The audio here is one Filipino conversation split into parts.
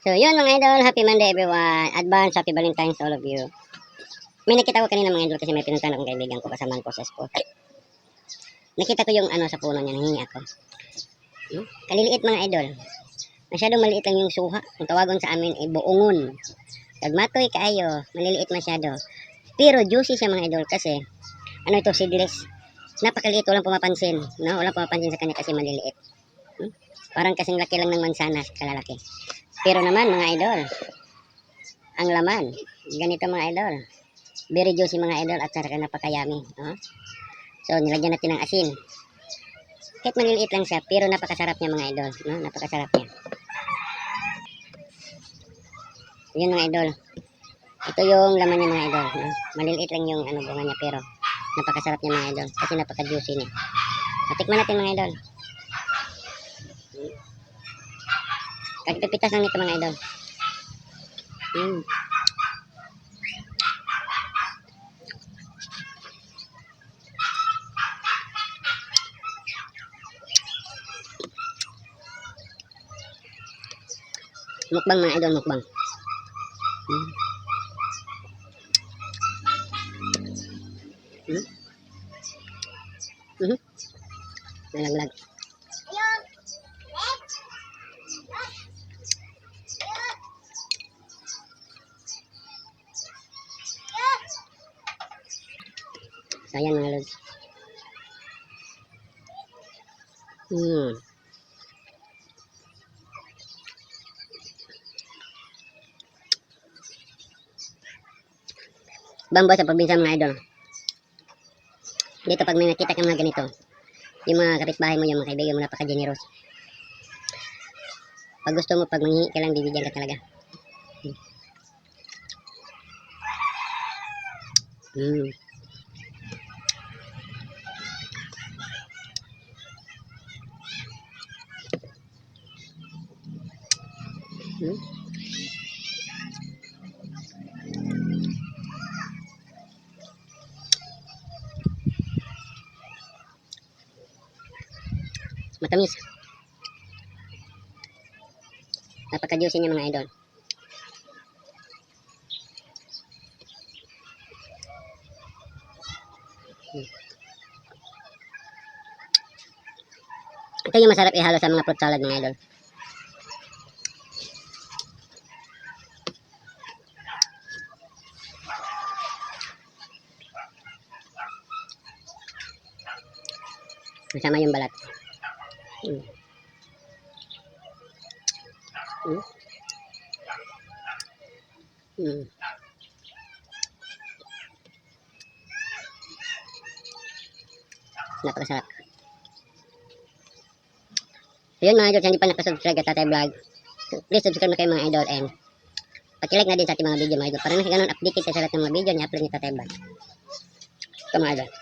So, yun mga idol. Happy Monday everyone. Advance Happy Valentine's all of you. May nakita ko kanina mga idol kasi may pinuntahan akong kaibigan ko kasama ko sa spot. Nakita ko yung ano sa puno niya, nangingi ako. Hmm? Kaliliit mga idol. Masyadong maliit lang yung suha. Ang tawagon sa amin ay buungon. Nagmatoy kaayo, maliliit masyado. Pero juicy siya mga idol kasi ano ito, seedless. Napakaliit, walang pumapansin. No? Walang pumapansin sa kanya kasi maliliit. Hmm? Parang kasing laki lang ng mansanas, kalalaki. Pero naman mga idol, ang laman, ganito mga idol. Very juicy mga idol at sarap napakayami. No? So, nilagyan natin ng asin. Kahit maliliit lang siya, pero napakasarap niya mga idol. No? Napakasarap niya. Yun mga idol. Ito yung laman niya mga idol. No? Maliliit lang yung ano bunga niya, pero napakasarap niya mga idol. Kasi napaka-juicy niya. So, tikman natin mga idol. Kagpipitas lang nito mga idol. Mm. Mukbang mga idol, mukbang. Mm. Mm. Mhm. Nalaglag. So, ayan mga lods. Hmm. Bambo sa probinsya mga idol. Dito pag may nakita kang mga ganito, yung mga kapitbahay mo, yung mga kaibigan mo, napaka-generous. Pag gusto mo, pag manghingi ka lang, bibigyan ka talaga. Hmm. Hmm. Matamis. Napaka-juicy niya mga idol. Hmm. Ito yung masarap ihalo sa mga fruit salad mga idol. Kasama yung balat. Mm. Mm. Mm. Napakasarap. So yun mga idol, hindi pa nakasubscribe ka tatay vlog, please subscribe na kayo mga idol and pakilike na din sa ating mga video mga idol para nang ganun updated ka sa lahat ng mga video na upload ni tatay vlog. Ito mga idol.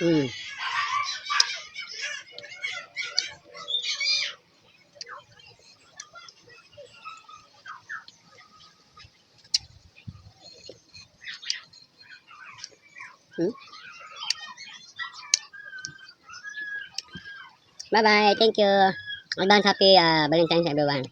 Hmm. Hmm? Bye bye. Thank you. Advance happy uh, Valentine's everyone.